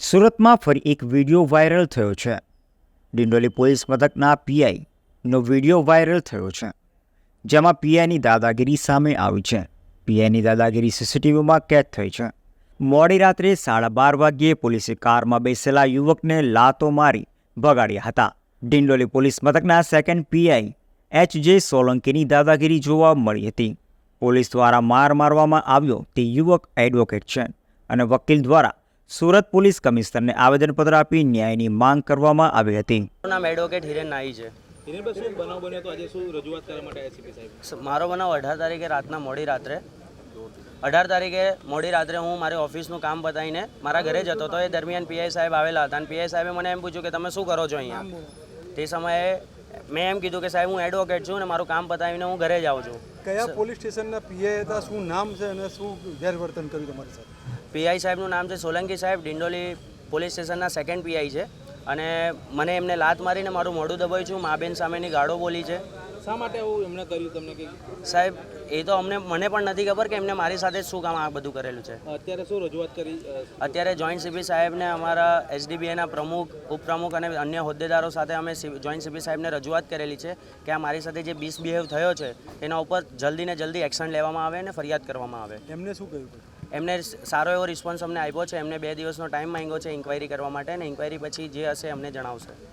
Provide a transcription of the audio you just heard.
સુરતમાં ફરી એક વીડિયો વાયરલ થયો છે. ડિંડોલી પોલીસ મથકના પીઆઈનો વીડિયો વાયરલ થયો છે. જેમાં પીઆઈની દાદાગીરી સામે આવી છે. પીઆઈની દાદાગીરી સીસીટીવીમાં કેદ થઈ છે. મોડી રાત્રે સાડા બાર વાગ્યે પોલીસે કારમાં બેસેલા યુવકને લાતો મારી ભગાડ્યા હતા. ડિંડોલી પોલીસ મથકના સેકન્ડ પીઆઈ એચ જે સોલંકીની દાદાગીરી જોવા મળી હતી. પોલીસ દ્વારા માર મારવામાં આવ્યો તે યુવક એડવોકેટ છે અને વકીલ દ્વારા સુરત પોલીસ કમિશનરને આવેદનપત્ર આપી ન્યાયની માંગ કરવામાં આવી હતી. નામ એડવોકેટ હિરેન નાઈ છે. હિરેનભાઈ શું બનાવ બન્યો તો આજે શું રજૂઆત કરવા માટે એસીપી સાહેબ? સ- મારો બનાવ અઢાર તારીખે રાતના મોડી રાત્રે. અઢાર તારીખે મોડી રાત્રે હું મારી ઓફિસનું કામ બતાવીને મારા ઘરે જતો હતો. એ દરમિયાન પીઆઈ સાહેબ આવેલા હતા અને પીઆઈ સાહેબે મને એમ પૂછ્યું કે તમે શું કરો છો અહીંયા? તે સમયે મેં એમ કીધું કે સાહેબ હું એડવોકેટ છું અને મારું કામ પતાવીને હું ઘરે જાઉં છું. કયા પોલીસ સ્ટેશનના પીએ હતા? શું નામ છે અને શું ગેરવર્તન કર્યું તમારી સાથે? પીઆઈ સાહેબનું નામ છે સોલંકી સાહેબ ડિંડોલી પોલીસ સ્ટેશનના સેકન્ડ પીઆઈ છે. અને મને એમને લાત મારીને મારું મોઢું દબાવ્યું છું મા બેન સામેની ગાળો બોલી છે. શા માટે એવું એમણે કર્યું તમને કે સાહેબ એ તો અમને મને પણ નથી ખબર કે એમને મારી સાથે જ શું કામ આ બધું કરેલું છે. અત્યારે શું રજૂઆત કરી અત્યારે જોઈન્ટ સીપી સાહેબને અમારા એસડીબીએના પ્રમુખ ઉપપ્રમુખ અને અન્ય હોદ્દેદારો સાથે અમે જોઈન્ટ સીપી સાહેબને રજૂઆત કરેલી છે કે આ મારી સાથે જે મિસબિહેવ થયો છે એના ઉપર જલ્દીને જલ્દી એક્શન લેવામાં આવે અને ફરિયાદ કરવામાં આવે. એમને શું કહ્યું? એમને સારો એવો રિસ્પોન્સ અમને આપ્યો છે. એમને બે દિવસનો ટાઈમ માંગ્યો છે ઇન્ક્વાયરી કરવા માટે અને ઇન્ક્વાયરી પછી જે હશે અમને જણાવશે.